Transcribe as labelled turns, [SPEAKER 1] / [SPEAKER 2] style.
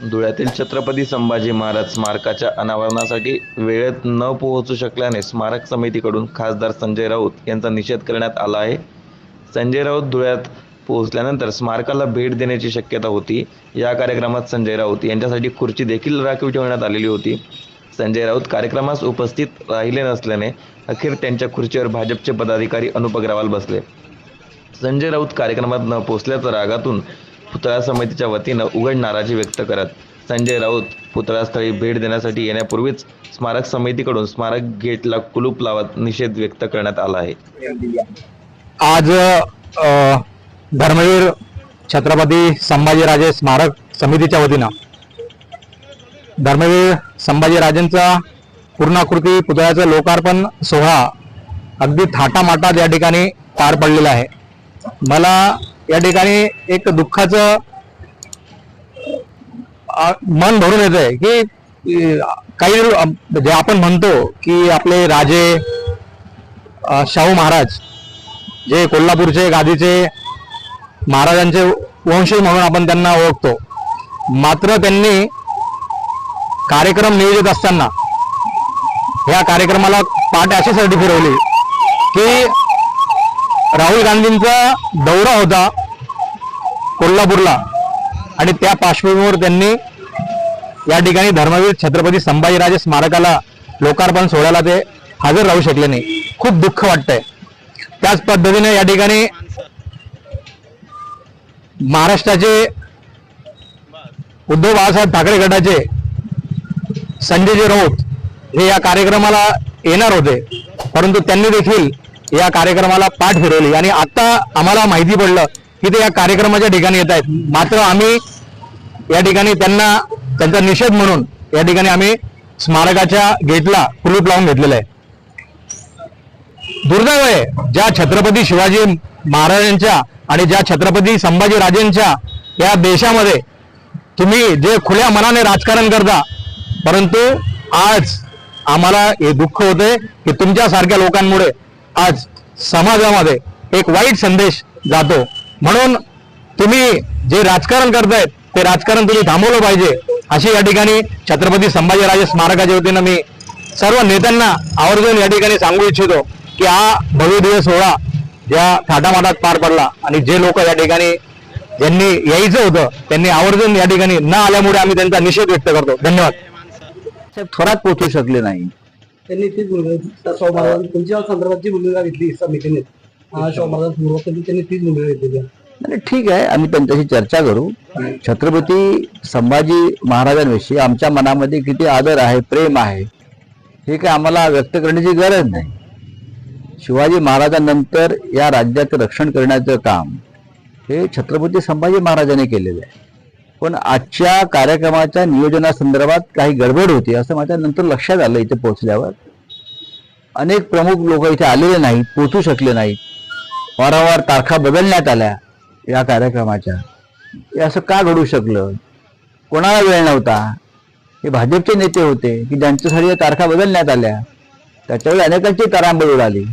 [SPEAKER 1] धुळ्यातील छत्रपती संभाजी महाराज स्मारकाच्या अनावरणासाठी वेळेत न पोहोचू शकल्याने स्मारक समितीकडून खासदार संजय राऊत यांचा निषेध करण्यात आला आहे. संजय राऊत धुळ्यात पोहोचल्यानंतर स्मारकाला भेट देण्याची शक्यता होती. या कार्यक्रमात संजय राऊत यांच्यासाठी खुर्ची देखील राखीव ठेवण्यात आलेली होती. संजय राऊत कार्यक्रमास उपस्थित राहिले नसल्याने अखेर त्यांच्या खुर्चीवर भाजपचे पदाधिकारी अनुप अग्रवाल बसले. संजय राऊत कार्यक्रमात न पोचल्याच्या रागातून पुतळा समितीच्या वतीनं उघड नाराजी व्यक्त करत संजय राऊत पुतळास्थळी भेट देण्यासाठी येण्यापूर्वीच स्मारक समितीकडून स्मारक गेटला कुलूप लावत निषेध व्यक्त करण्यात आला आहे.
[SPEAKER 2] आज धर्मवीर छत्रपती संभाजीराजे स्मारक समितीच्या वतीनं धर्मवीर संभाजीराजेंचा पूर्णाकृती पुतळ्याचा लोकार्पण सोहळा अगदी थाटामाटात या ठिकाणी पार पडलेला आहे. मला या ठिकाणी एक दुःखाचं मन भरून येत आहे की काही जे आपण म्हणतो की आपले राजे शाहू महाराज जे कोल्हापूरचे गादीचे महाराजांचे वंशज म्हणून आपण त्यांना ओळखतो. मात्र त्यांनी कार्यक्रम नियोजित असताना या कार्यक्रमाला पाठ अशासाठी फिरवली की राहुल गांधींचा दौरा होता कोल्हापूरला आणि त्या पार्श्वभूमीवर त्यांनी या ठिकाणी धर्मवीर छत्रपती संभाजीराजे स्मारकाला लोकार्पण सोहळ्याला ते हजर राहू शकले नाही. खूप दुःख वाटतंय. त्याच पद्धतीने या ठिकाणी महाराष्ट्राचे उद्धव बाळासाहेब ठाकरे गटाचे संजयजी राऊत हे या कार्यक्रमाला येणार होते. परंतु त्यांनी देखील या कार्यक्रमाला पाठ फिरवली. आणि आता आम्हाला माहिती पडलं की ते या कार्यक्रमाच्या ठिकाणी येत आहेत. मात्र आम्ही या ठिकाणी त्यांना त्यांचा निषेध म्हणून या ठिकाणी आम्ही स्मारकाच्या गेटला कुलूप लावून घेतलेलं आहे. दुर्दैव आहे ज्या छत्रपती शिवाजी महाराजांच्या आणि ज्या छत्रपती संभाजीराजेंच्या या देशामध्ये तुम्ही जे खुल्या मनाने राजकारण करता परंतु आज आम्हाला हे दुःख होते की तुमच्यासारख्या लोकांमुळे आज समाजामध्ये एक वाईट संदेश जातो. म्हणून तुम्ही जे राजकारण करतायत ते राजकारण तुम्ही थांबवलं पाहिजे. अशी या ठिकाणी छत्रपती संभाजीराजे स्मारकाच्या वतीनं मी सर्व नेत्यांना आवर्जून या ठिकाणी सांगू इच्छितो की हा भव्य दिवस सोहळा ज्या थाटामाटात पार पडला आणि जे लोक या ठिकाणी ज्यांनी यायचं होतं त्यांनी आवर्जून या ठिकाणी न आल्यामुळे आम्ही त्यांचा निषेध व्यक्त करतो. धन्यवाद.
[SPEAKER 3] साहेब थोरात पोचू शकले नाही.
[SPEAKER 4] त्यांनी तीच भूमिका शाहू महाराज तुमच्या संदर्भात जी भूमिका घेतली समितीने. शाहू महाराज त्यांनी तीच भूमिका घेतली
[SPEAKER 3] ठीक आहे. आम्ही त्यांच्याशी चर्चा करू. छत्रपती संभाजी महाराजांविषयी आमच्या मनामध्ये किती आदर आहे प्रेम आहे हे काय आम्हाला व्यक्त करण्याची गरज नाही. शिवाजी महाराजांनंतर या राज्याचं रक्षण करण्याचं काम हे छत्रपती संभाजी महाराजांनी केलेलं आहे. पण आजच्या कार्यक्रमाच्या नियोजनासंदर्भात काही गडबड होती असं माझ्या नंतर लक्षात आलं इथे पोहोचल्यावर. अनेक प्रमुख लोक इथे आलेले नाहीत पोचू शकले नाहीत. वारंवार तारखा बदलण्यात आल्या या कार्यक्रमाच्या. हे असं का घडू शकलं? कोणाला वेळ नव्हता? हे भाजपचे नेते होते की ज्यांच्यासाठी या तारखा बदलण्यात आल्या. त्याच्यावेळी अनेकांची तारांबळ उडाली.